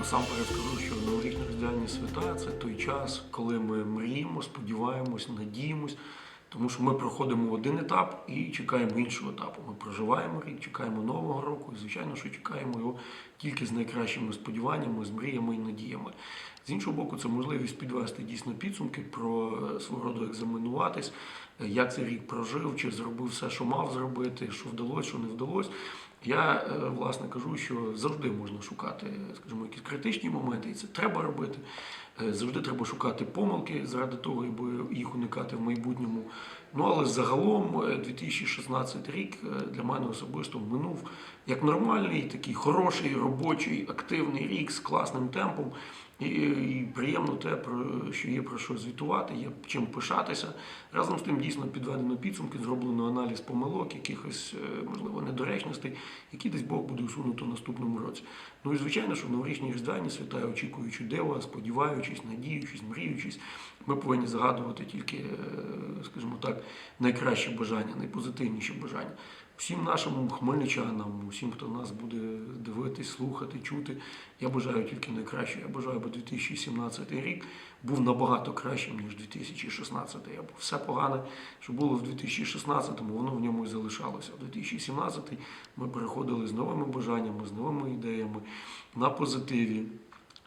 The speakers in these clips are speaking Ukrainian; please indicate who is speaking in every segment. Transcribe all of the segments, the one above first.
Speaker 1: Насамперед скажу, що новорічні різдвяні свята це той час, коли ми мріємо, сподіваємось, надіємось, тому що ми проходимо один етап і чекаємо іншого етапу. Ми проживаємо рік, чекаємо нового року, і звичайно, що чекаємо його тільки з найкращими сподіваннями, з мріями і надіями. З іншого боку, це можливість підвести дійсно підсумки, про е, свого роду екзаменуватись, е, як цей рік прожив, чи зробив все, що мав зробити, що вдалося, що не вдалося. Я е, власне кажу, що завжди можна шукати, скажімо, якісь критичні моменти, і це треба робити. Завжди треба шукати помилки заради того, аби їх уникати в майбутньому. Ну але загалом е, 2016 рік для мене особисто минув як нормальний, такий хороший, робочий, активний рік з класним темпом. І, і приємно те, про що є про що звітувати, є чим пишатися. Разом з тим дійсно підведено підсумки, зроблено аналіз помилок, якихось е, можливо недоречностей, які десь Бог буде усунуто в наступному році. Ну і звичайно, що в новорічні різдвяні свята, очікуючи дива, сподіваючись, надіючись, мріючись, ми повинні загадувати тільки, е, скажімо так, найкращі бажання, найпозитивніші бажання. Всім нашим хмельничанам, усім, хто нас буде дивитись, слухати, чути, я бажаю тільки найкраще. Я бажаю, аби 2017 рік був набагато кращим, ніж 2016. Або все погане, що було в 2016-му, воно в ньому і залишалося. В 2017 ми переходили з новими бажаннями, з новими ідеями на позитиві.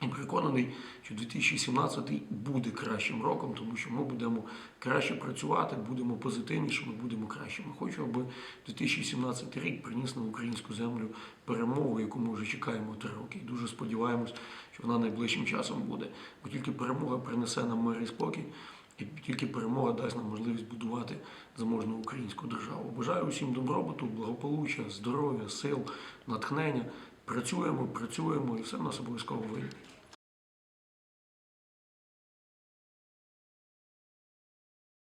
Speaker 1: І переконаний, що 2017 буде кращим роком, тому що ми будемо краще працювати, будемо позитивнішими, будемо кращими. Хочу, аби 2017 рік приніс на українську землю перемогу, яку ми вже чекаємо три роки. І дуже сподіваємось, що вона найближчим часом буде. Бо тільки перемога принесе нам мир і спокій, і тільки перемога дасть нам можливість будувати заможну українську державу. Бажаю усім добробуту, благополуччя, здоров'я, сил, натхнення. Працюємо, працюємо, і все в нас обов'язково вийде.